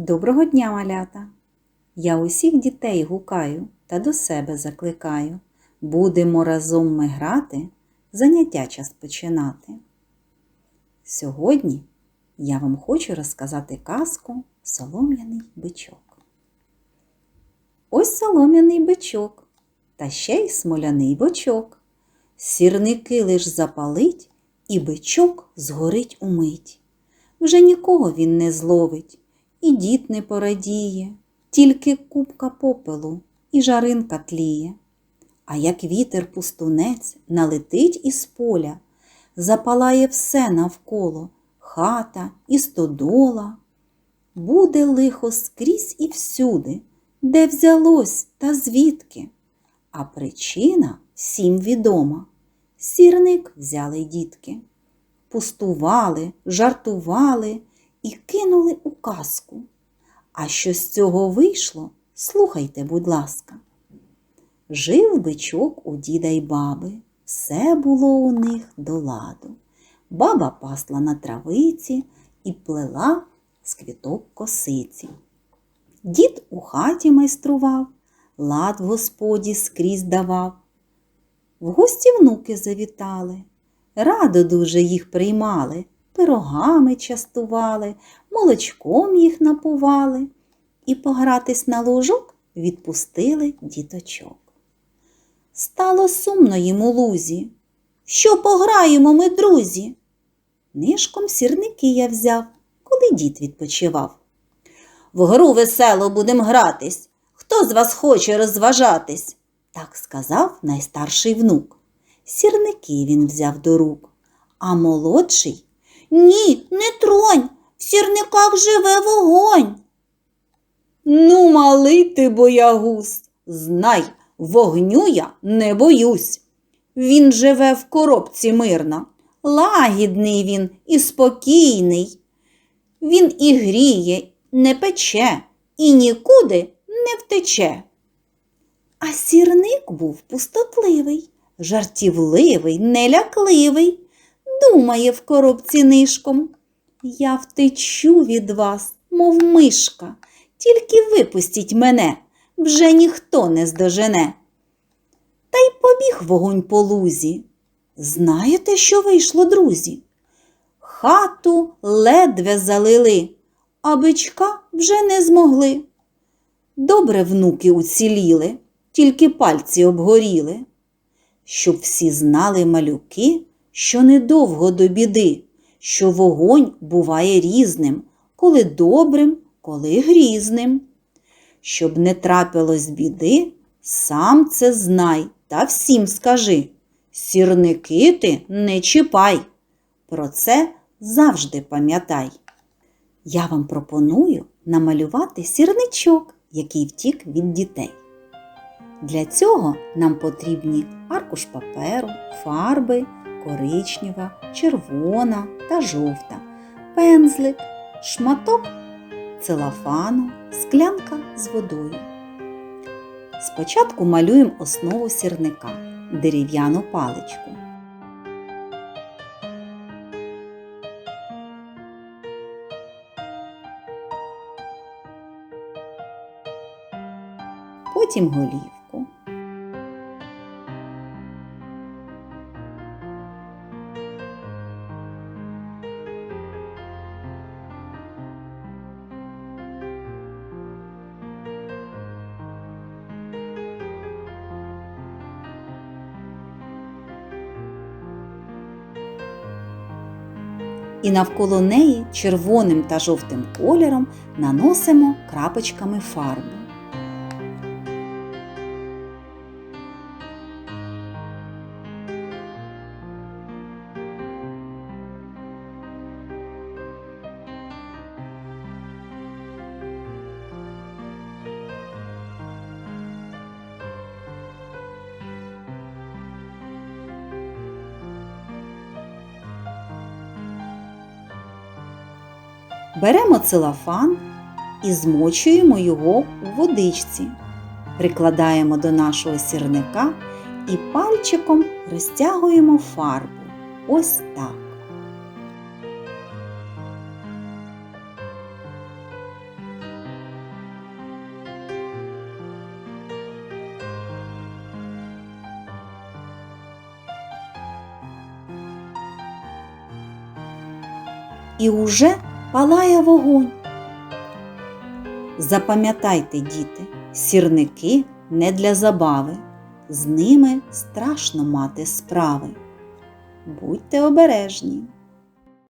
Доброго дня, малята! Я усіх дітей гукаю та до себе закликаю. Будемо разом ми грати, заняття час починати. Сьогодні я вам хочу розказати казку Солом'яний бичок. Ось солом'яний бичок, та ще й смоляний бочок. Сірники лиш запалить, і бичок згорить умить. Вже нікого він не зловить, і дід не порадіє, тільки купка попелу і жаринка тліє. А як вітер пустунець налетить із поля, запалає все навколо хата і стодола. Буде лихо скрізь і всюди, де взялось та звідки. А причина всім відома. Сірник взяли дітки пустували, жартували і кинули у казку. А що з цього вийшло, слухайте, будь ласка. Жив бичок у діда й баби, все було у них до ладу. Баба пасла на травиці і плела з квіток косиці. Дід у хаті майстрував, лад в господі скрізь давав. В гості внуки завітали, радо дуже їх приймали, пирогами частували, молочком їх напували і погратись на лужок відпустили діточок. Стало сумно їм лузі. Що пограємо ми, друзі? Нишком сірники я взяв, коли дід відпочивав. В гру весело будем гратись. Хто з вас хоче розважатись? Так сказав найстарший внук. Сірники він взяв до рук, а молодший Ні, не тронь, в сірниках живе вогонь. Ну, малий ти боягуз, знай, вогню я не боюсь. Він живе в коробці мирно, лагідний він і спокійний. Він і гріє, не пече, і нікуди не втече. А сірник був пустотливий, жартівливий, нелякливий, думає в коробці нишком. Я втечу від вас, мов мишка, тільки випустіть мене, вже ніхто не здожене. Та й побіг вогонь по лузі. Знаєте, що вийшло, друзі? Хату ледве залили, а бичка вже не змогли. Добре внуки уціліли, тільки пальці обгоріли. Щоб всі знали малюки, що недовго до біди, що вогонь буває різним, коли добрим, коли грізним. Щоб не трапилось біди, сам це знай та всім скажи. Сірники ти не чіпай. Про це завжди пам'ятай. Я вам пропоную намалювати сірничок, який втік від дітей. Для цього нам потрібні аркуш паперу, фарби, коричнева, червона та жовта, пензлик, шматок целофану, склянка з водою. Спочатку малюємо основу сірника дерев'яну паличку. Потім голівку. І навколо неї червоним та жовтим кольором наносимо крапочками фарбу. Беремо целофан і змочуємо його у водичці, прикладаємо до нашого сірника і пальчиком розтягуємо фарбу. Ось так. І уже палає вогонь. Запам'ятайте, діти, сірники не для забави, з ними страшно мати справи. Будьте обережні.